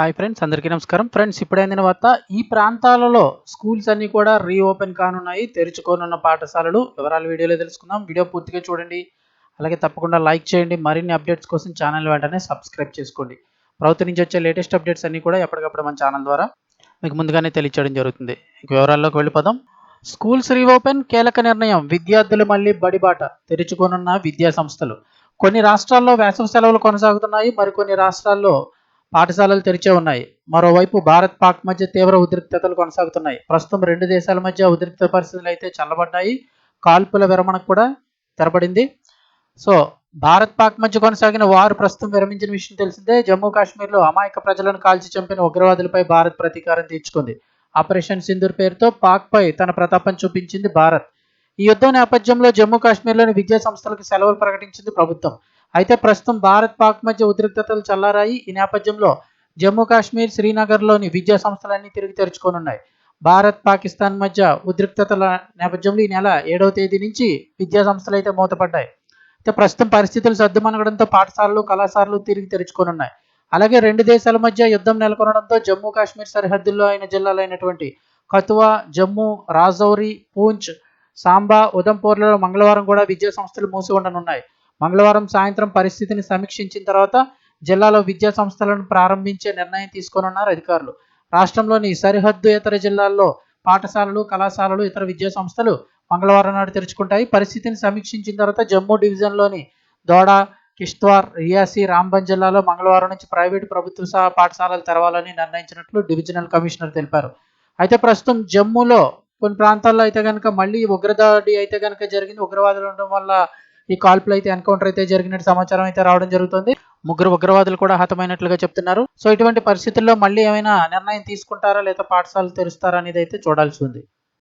Hi friends అందరికీ నమస్కారం. Friends ఇప్పుడైన తర్వాత ఈ ప్రాంతాలలో స్కూల్స్ అన్ని కూడా రీఓపెన్ కానున్నాయి. తెరుచుకోనున్న పాఠశాలలు వివరాలు వీడియోలో తెలుసుకుందాం. వీడియో పూర్తిగా చూడండి. అలాగే తప్పకుండా లైక్ చేయండి. మరిన్ని అప్డేట్స్ కోసం ఛానల్ వెంటనే సబ్స్క్రైబ్ చేసుకోండి. ప్రభుత్వం నుంచి వచ్చే లేటెస్ట్ అప్డేట్స్ అన్ని కూడా ఎప్పటికప్పుడు మన ఛానల్ ద్వారా మీకు ముందుగానే తెలియచేయడం జరుగుతుంది. ఇక వివరాల్లోకి వెళ్ళిపోదాం. స్కూల్స్ రీఓపెన్ కీలక నిర్ణయం. విద్యార్థులు మళ్ళీ బడిబాట తెరుచుకోనున్న విద్యా సంస్థలు కొన్ని రాష్ట్రాల్లో వేసవి సెలవులు కొనసాగుతున్నాయి. మరికొన్ని రాష్ట్రాల్లో పాఠశాలలు తెరిచే ఉన్నాయి. మరోవైపు భారత్ పాక్ మధ్య తీవ్ర ఉద్రిక్తతలు కొనసాగుతున్నాయి. ప్రస్తుతం రెండు దేశాల మధ్య ఉద్రిక్త పరిస్థితులు అయితే చల్లబడ్డాయి. కాల్పుల విరమణ కూడా తెరపడింది సో భారత్ పాక్ మధ్య కొనసాగిన వారు ప్రస్తుతం విరమించిన విషయం తెలిసిందే. జమ్మూ కాశ్మీర్లో అమాయక ప్రజలను కాల్చి చంపిన ఉగ్రవాదులపై భారత్ ప్రతీకారం తీర్చుకుంది. ఆపరేషన్ సింధూర్ పేరుతో పాక్పై తన ప్రతాపం చూపించింది భారత్. ఈ యుద్ధం నేపథ్యంలో జమ్మూ కాశ్మీర్లోని విద్యా సంస్థలకు సెలవులు ప్రకటించింది ప్రభుత్వం. అయితే ప్రస్తుతం భారత్ పాక్ మధ్య ఉద్రిక్తతలు చల్లారాయి. ఈ నేపథ్యంలో జమ్మూ కాశ్మీర్ శ్రీనగర్లోని విద్యా సంస్థలన్నీ తిరిగి తెరుచుకోనున్నాయి. భారత్ పాకిస్తాన్ మధ్య ఉద్రిక్తతల నేపథ్యంలో ఈ నెల ఏడవ తేదీ నుంచి విద్యా సంస్థలు అయితే మూతపడ్డాయి. అయితే ప్రస్తుతం పరిస్థితులు సర్దుమనగడంతో పాఠశాలలు కళాశాలలు తిరిగి తెరుచుకోనున్నాయి. అలాగే రెండు దేశాల మధ్య యుద్ధం నెలకొనడంతో జమ్మూ కాశ్మీర్ సరిహద్దుల్లో అయిన జిల్లాలైనటువంటి కతువా జమ్మూ రాజౌరి పూంచ్ సాంబా ఉదంపూర్లలో మంగళవారం కూడా విద్యా సంస్థలు మూసి ఉండనున్నాయి. మంగళవారం సాయంత్రం పరిస్థితిని సమీక్షించిన తర్వాత జిల్లాలో విద్యా సంస్థలను ప్రారంభించే నిర్ణయం తీసుకోనున్నారు అధికారులు. రాష్ట్రంలోని సరిహద్దు ఇతర జిల్లాల్లో పాఠశాలలు కళాశాలలు ఇతర విద్యా సంస్థలు మంగళవారం నాడు తెరుచుకుంటాయి. పరిస్థితిని సమీక్షించిన తర్వాత జమ్మూ డివిజన్లోని దోడ కిష్త్వార్ రియాసి రాంబన్ జిల్లాలో మంగళవారం నుంచి ప్రైవేటు ప్రభుత్వ సహా పాఠశాలలు తెరవాలని నిర్ణయించినట్లు డివిజనల్ కమిషనర్ తెలిపారు. అయితే ప్రస్తుతం జమ్మూలో కొన్ని ప్రాంతాల్లో అయితే కనుక మళ్ళీ ఉగ్రదాడి అయితే కనుక జరిగింది. ఉగ్రవాదులు ఉండడం వల్ల ఈ కాల్పులు అయితే ఎన్కౌంటర్ అయితే జరిగినట్టు సమాచారం అయితే రావడం జరుగుతుంది. ముగ్గురు ఉగ్రవాదులు కూడా హతమైనట్లుగా చెప్తున్నారు. సో ఇటువంటి పరిస్థితుల్లో మళ్ళీ ఏమైనా నిర్ణయం తీసుకుంటారా లేదా పాఠశాలలు తెరుస్తారా అనేది అయితే చూడాల్సి ఉంది.